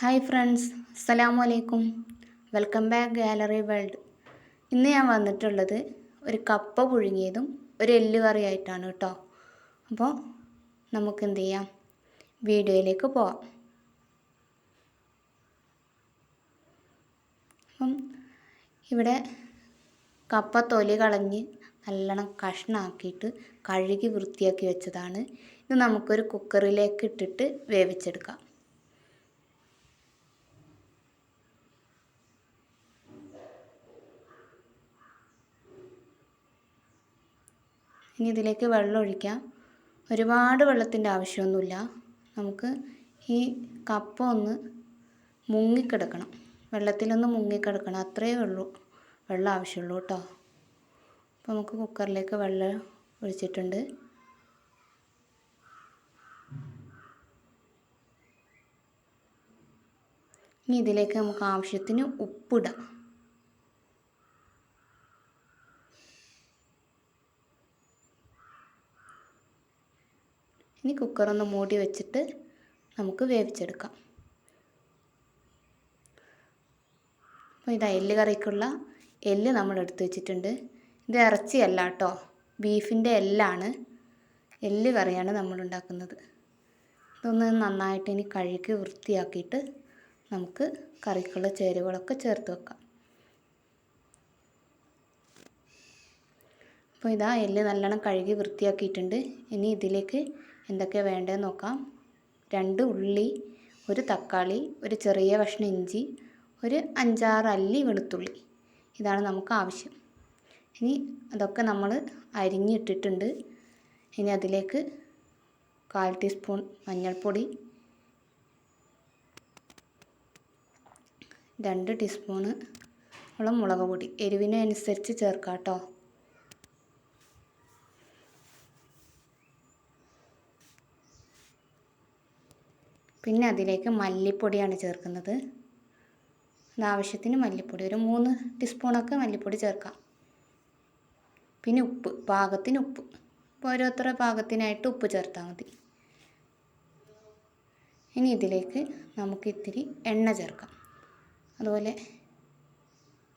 Hi friends അസ്സലാമു അലൈക്കും welcome back gallery world ഇന്ന് ഞാൻ വന്നിട്ടുള്ളത് ഒരു കപ്പ പുഴുങ്ങിയതും ഒരു എല്ല് കറിയായിട്ടാണ് കേട്ടോ. അപ്പോൾ നമുക്ക് എന്ത് ചെയ്യാം? വീഡിയോയിലേക്ക് പോവാം. അപ്പം ഇവിടെ കപ്പ തൊലി കളഞ്ഞ് നല്ലോണം കഷ്ണാക്കിയിട്ട് കഴുകി വൃത്തിയാക്കി വെച്ചതാണ്. ഇത് നമുക്കൊരു കുക്കറിലേക്ക് ഇട്ടിട്ട് വേവിച്ചെടുക്കാം. ഇനി ഇതിലേക്ക് വെള്ളം ഒഴിക്കാം. ഒരുപാട് വെള്ളത്തിന്റെ ആവശ്യമൊന്നുമില്ല. നമുക്ക് ഈ കപ്പ ഒന്ന് മുങ്ങിക്കിടക്കണം. വെള്ളത്തിലൊന്ന് മുങ്ങിക്കിടക്കണം. അത്രയേ ഉള്ളൂ വെള്ളം ആവശ്യമുള്ളൂ കേട്ടോ. അപ്പോൾ നമുക്ക് കുക്കറിലേക്ക് വെള്ളം ഒഴിച്ചിട്ടുണ്ട്. ഇനി ഇതിലേക്ക് നമുക്ക് ആവശ്യത്തിന് ഉപ്പിടാം. ഇനി കുക്കറൊന്ന് മൂടി വെച്ചിട്ട് നമുക്ക് വേവിച്ചെടുക്കാം. അപ്പോൾ ഇതാ എല്ല് കറിക്കുള്ള എല്ല് നമ്മൾ എടുത്ത് വെച്ചിട്ടുണ്ട്. ഇത് ഇറച്ചിയല്ല കേട്ടോ ബീഫിന്റെ എല്ലാണ്. എല്ല് കറിയാണ് നമ്മൾ ഉണ്ടാക്കുന്നത് ഇതൊന്ന് നന്നായിട്ട് ഇനി കഴുകി വൃത്തിയാക്കിയിട്ട് നമുക്ക് കറിക്കുള്ള ചേരുവകളൊക്കെ ചേർത്ത് വെക്കാം. അപ്പോൾ ഇതാ എല്ല് നല്ലോണം കഴുകി വൃത്തിയാക്കിയിട്ടുണ്ട്. ഇനി ഇതിലേക്ക് എന്തൊക്കെ വേണ്ടതെന്ന് നോക്കാം. രണ്ട് ഉള്ളി ഒരു തക്കാളി ഒരു ചെറിയ കഷ്ണം ഇഞ്ചി ഒരു അഞ്ചാറ് അല്ലി വെളുത്തുള്ളി. ഇതാണ് നമുക്ക് ആവശ്യം. ഇനി അതൊക്കെ നമ്മൾ അരിഞ്ഞിട്ടിട്ടുണ്ട്. ഇനി അതിലേക്ക് കാൽ ടീസ്പൂൺ മഞ്ഞൾപ്പൊടി രണ്ട് ടീസ്പൂണ് ഉള്ള മുളക് പൊടി. എരിവിനനുസരിച്ച് ചേർക്കാം കേട്ടോ പിന്നെ അതിലേക്ക് മല്ലിപ്പൊടിയാണ് ചേർക്കുന്നത്. ആവശ്യത്തിന് മല്ലിപ്പൊടി ഒരു മൂന്ന് ടീസ്പൂണൊക്കെ മല്ലിപ്പൊടി ചേർക്കാം. പിന്നെ ഉപ്പ് പാകത്തിന് ഉപ്പ്. ഇപ്പോൾ ഓരോരുത്തരുടെ പാകത്തിനായിട്ട് ഉപ്പ് ചേർത്താൽ മതി. ഇനി ഇതിലേക്ക് നമുക്ക് ഇത്തിരി എണ്ണ ചേർക്കാം. അതുപോലെ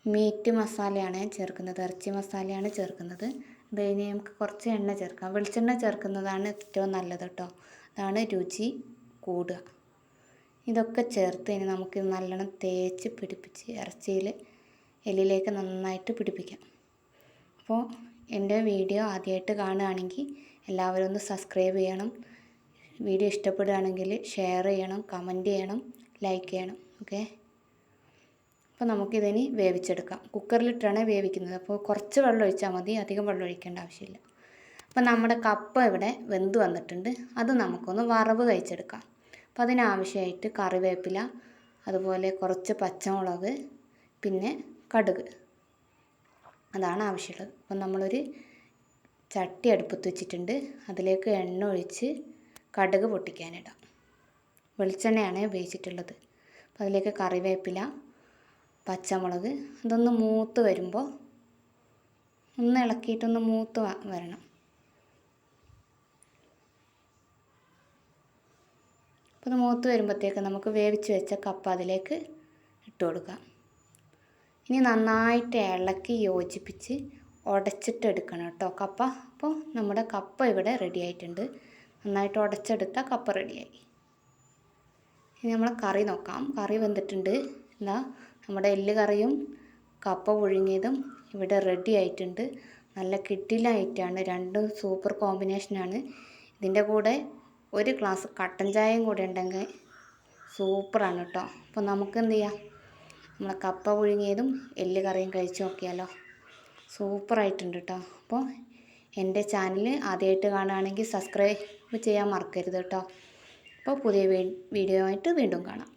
മീറ്റ് മസാലയാണ് ചേർക്കുന്നത് ഇറച്ചി മസാലയാണ് ചേർക്കുന്നത്. അത് ഇനി നമുക്ക് കുറച്ച് എണ്ണ ചേർക്കാം. വെളിച്ചെണ്ണ ചേർക്കുന്നതാണ് ഏറ്റവും നല്ലത് കേട്ടോ. അതാണ് രുചി കൂടുക. ഇതൊക്കെ ചേർത്ത് ഇനി നമുക്ക് നല്ലോണം തേച്ച് പിടിപ്പിച്ച് ഇറച്ചിയിൽ എല്ലിലേക്ക് നന്നായിട്ട് പിടിപ്പിക്കാം. അപ്പോൾ എന്റെ വീഡിയോ ആദ്യമായിട്ട് കാണുകയാണെങ്കിൽ എല്ലാവരും ഒന്ന് സബ്സ്ക്രൈബ് ചെയ്യണം. വീഡിയോ ഇഷ്ടപ്പെടുകയാണെങ്കിൽ ഷെയർ ചെയ്യണം കമന്റ് ചെയ്യണം ലൈക്ക് ചെയ്യണം. ഓക്കെ? അപ്പോൾ നമുക്കിതിനി വേവിച്ചെടുക്കാം. കുക്കറിലിട്ടാണ് വേവിക്കുന്നത്. അപ്പോൾ കുറച്ച് വെള്ളം ഒഴിച്ചാൽ മതി. അധികം വെള്ളം ഒഴിക്കേണ്ട ആവശ്യമില്ല. അപ്പോൾ നമ്മുടെ കപ്പ ഇവിടെ വെന്ത് വന്നിട്ടുണ്ട്. അത് നമുക്കൊന്ന് വറവ് കഴിച്ചെടുക്കാം. അപ്പോൾ അതിനാവശ്യമായിട്ട് കറിവേപ്പില അതുപോലെ കുറച്ച് പച്ചമുളക് പിന്നെ കടുക്. അതാണ് ആവശ്യമുള്ളത്. അപ്പം നമ്മളൊരു ചട്ടി അടുപ്പത്ത് വെച്ചിട്ടുണ്ട്. അതിലേക്ക് എണ്ണ ഒഴിച്ച് കടുക് പൊട്ടിക്കാനിടാം. വെളിച്ചെണ്ണയാണ് ഉപയോഗിച്ചിട്ടുള്ളത്. അപ്പോൾ അതിലേക്ക് കറിവേപ്പില പച്ചമുളക് ഇതൊന്ന് മൂത്ത് വരുമ്പോൾ ഒന്ന് ഇളക്കിയിട്ടൊന്ന് മൂത്ത് വരണം. അത് മൂത്ത് വരുമ്പോഴത്തേക്ക് നമുക്ക് വേവിച്ച് വെച്ച കപ്പ അതിലേക്ക് ഇട്ട് കൊടുക്കാം. ഇനി നന്നായിട്ട് ഇളക്കി യോജിപ്പിച്ച് ഉടച്ചിട്ടെടുക്കണം കേട്ടോ കപ്പ. അപ്പോൾ നമ്മുടെ കപ്പ ഇവിടെ റെഡി ആയിട്ടുണ്ട്. നന്നായിട്ട് ഉടച്ചെടുത്ത കപ്പ റെഡിയായി ഇനി നമ്മൾ കറി നോക്കാം. കറി വെന്തിട്ടുണ്ട്. എന്താ നമ്മുടെ എല്ല് കറിയും കപ്പ പുഴുങ്ങിയതും ഇവിടെ റെഡി ആയിട്ടുണ്ട്. നല്ല കിട്ടിലായിട്ടാണ് രണ്ടും സൂപ്പർ കോമ്പിനേഷനാണ് ഇതിന്റെ കൂടെ ഒരു ഗ്ലാസ് കട്ടൻ ചായയും കൂടെ ഉണ്ടെങ്കിൽ സൂപ്പറാണ് കേട്ടോ. അപ്പോൾ നമുക്ക് എന്ത് ചെയ്യാം? നമ്മൾ കപ്പ പുഴുങ്ങിയതും എല്ല് കറിയും കഴിച്ച് നോക്കിയാലോ. സൂപ്പറായിട്ടുണ്ട് കേട്ടോ. അപ്പോൾ എന്റെ ചാനൽ ആദ്യമായിട്ട് കാണുകയാണെങ്കിൽ സബ്സ്ക്രൈബ് ചെയ്യാൻ മറക്കരുത് കേട്ടോ. അപ്പോൾ പുതിയ വീഡിയോ ആയിട്ട് വീണ്ടും കാണാം.